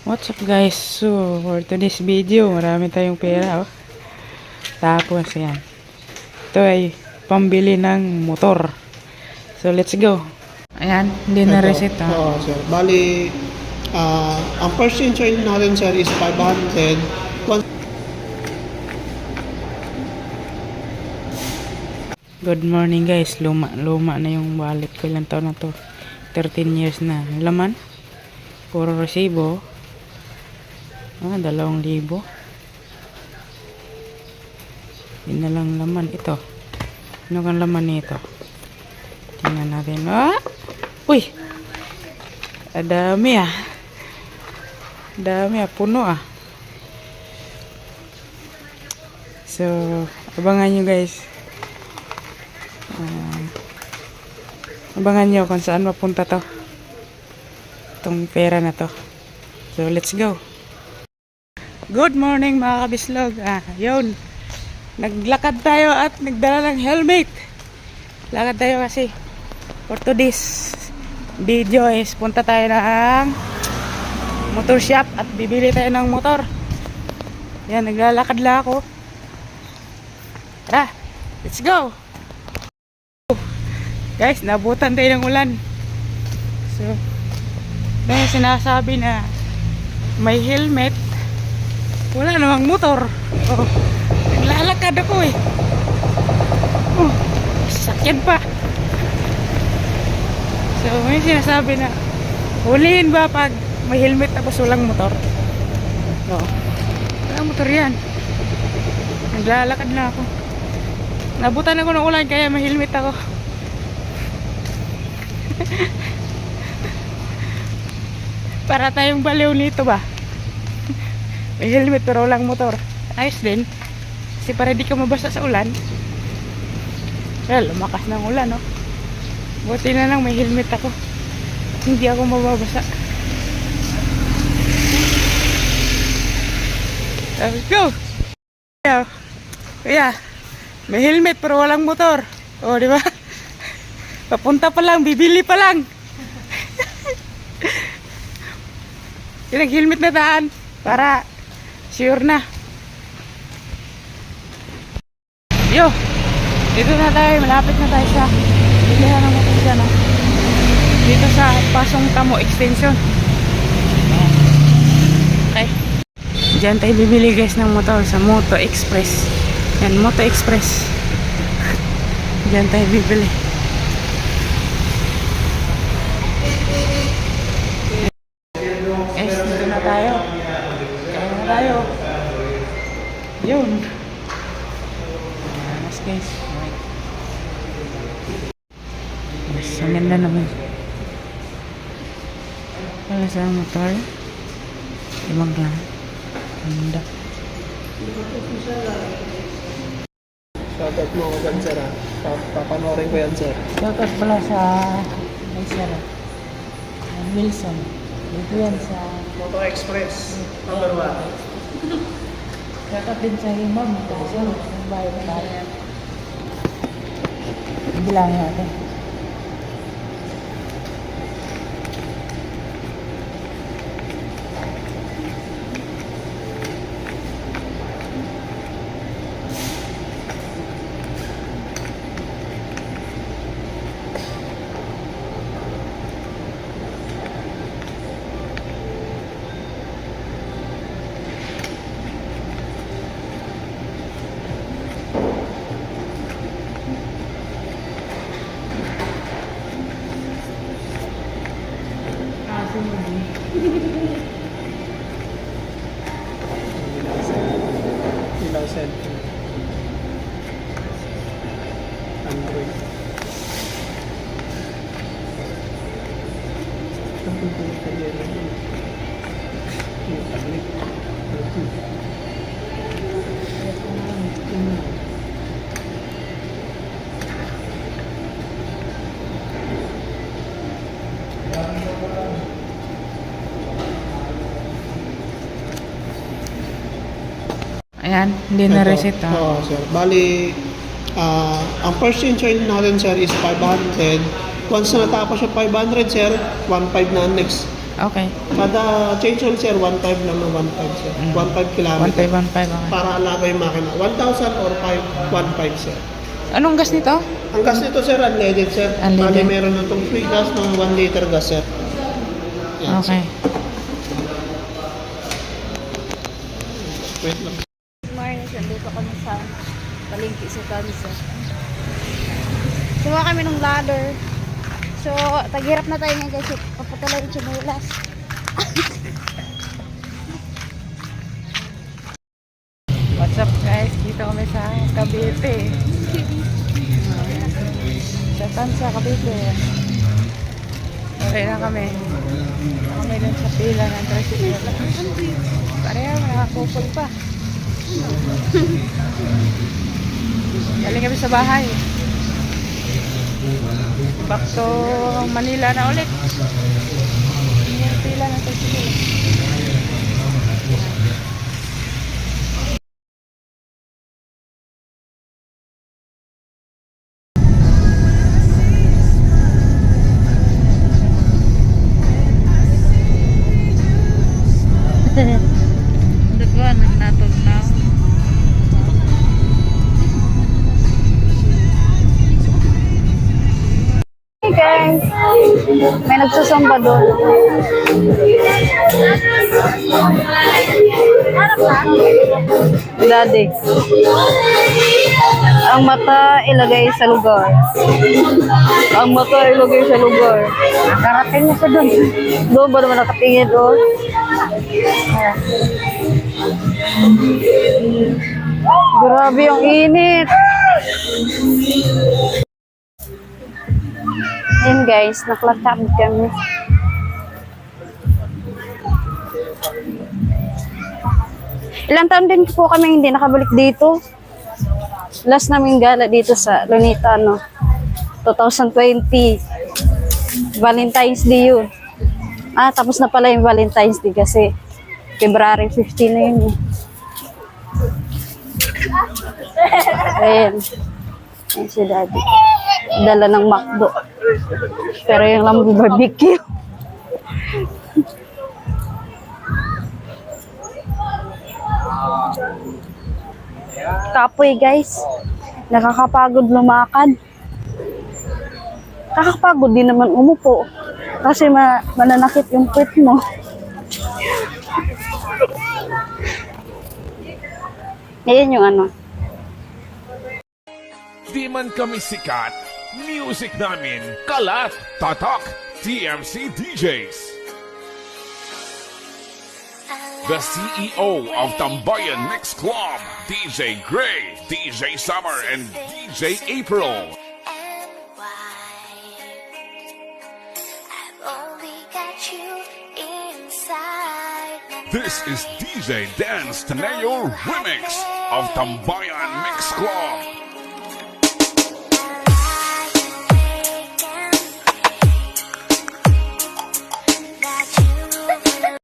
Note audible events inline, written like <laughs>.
What's up guys? So, for today's video, marami tayong pera oh. Tapos yan. Ito ay pambili ng motor. So, let's go. Ayan, hindi na reset. Oo, sir. Bali, ah, ang first entry natin, sir, is 500. Once Good morning guys. Luma, luma na yung wallet ko. Ilang taon na to? 13 years na. Laman? Puro resibo. Ah, dalawang libo. Yun na lang laman. Ito. Ano kang laman nito? Tingnan natin. Ah! Uy! Adami ah. Dami ah. Puno ah. So, abangan nyo guys. Ah, abangan nyo kung saan mapunta to. Itong pera na to. So, let's go. Good morning mga kabislog. Ah, yun. Naglakad tayo at nagdala ng helmet. Lakad tayo kasi for today's video is punta tayo ng motor shop at bibili tayo ng motor. Yan, naglalakad lang ako. Tara, let's go! Guys, nabutan tayo ng ulan. So, dahil sinasabi na may helmet, wala namang motor. Oh, naglalakad ako eh. Oh, sakyan pa. So, may sinasabi na, huliin ba pag may helmet tapos walang motor? Oo. Walang motor yan. Naglalakad na ako. Nabutan ako ng ulan kaya may helmet ako. <laughs> Para tayong baliw nito ba? May helmet pero walang motor. Ayos din. Kasi para di ka mabasa sa ulan. Well, lumakas ng ulan, no? Buti na lang may helmet ako. Hindi ako mababasa. Let's go! Kuya, kuya, may helmet pero walang motor. O, di ba? Papunta pa lang, bibili pa lang. <laughs> Yung helmet na daan para sure na. Yo, dito na tayo, malapit na tayo sa bilihan ng motor dyan. Dito sa Pasong Tamo Extension. Okay. Diyan tayo bibili guys ng motor sa Moto Express. Yan, Moto Express. <laughs> Diyan tayo bibili. Guys, dito na tayo. Kaya na tayo. Yun. Mas guys. Okay. Yes, ang ganda naman. Para sa motor. Limang lang. Ganda. shoutout mo dyan, sir. ah. Pa- Papanorin ko yan, sir. Shoutout pala sa may sir. Wilson. Dito yan sa Moto Express, number 1. Shoutout din sa imam. Kasi yung na tayo. Bilang natin. Ayan, hindi na reset ah. Oo, sir. Bali, ah, ang first entry natin, sir, is 500. Once na natapos yung 500, sir, 1.5 na ang next Okay. Kada change oil sir, 1.5 lang na 1.5 sir. 1.5 kilometer. 1515 okay. Para alaga yung makina. 1,000 or 5, 1.5 sir. Anong gas nito? Ang gas nito sir, unleaded sir. Unleaded. Bali meron na itong free gas ng 1 liter gas sir. Yan, Okay. Wait lang. Morning, nandito kami sa palengke sa Tanza. Kuha kami ng ladder. So, taghirap na tayo ngayon kasi papatala yung chimulas. <laughs> What's up guys? Dito kami sa Cavite. Sa Tansa, Cavite. Okay na kami. Kami lang sa pila ng tricycle. Pareho, nakakupol pa. Galing kami sa bahay. Back to Manila na ulit. Pila ng tricycle. Duguan, guys! May nagsusamba doon. Daddy. Ang mata ilagay sa lugar. Ang mata ilagay sa lugar. Nakarating mo sa doon. Doon ba naman nakatingin doon? Grabe ang init. Ayun guys, naklakab kami. Ilang taon din po kami hindi nakabalik dito. Last namin gala dito sa Lunita, no? 2020. Valentine's Day yun. Ah, tapos na pala yung Valentine's Day kasi February 15 na yun. eh. Ayan. Ayan si Daddy. Dala ng McDo. Pero yung lamang barbecue. Kapoy guys. Nakakapagod lumakad. Nakakapagod din naman umupo. Kasi ma mananakit yung puwet mo. Ayan yung ano. Di man kami sikat, music namin kalat, tatak, TMC DJs. The CEO of Tambayan Mix Club, DJ Gray, DJ Summer, and DJ April. This is DJ Dance Teneo Remix of Tambayan Mix Club.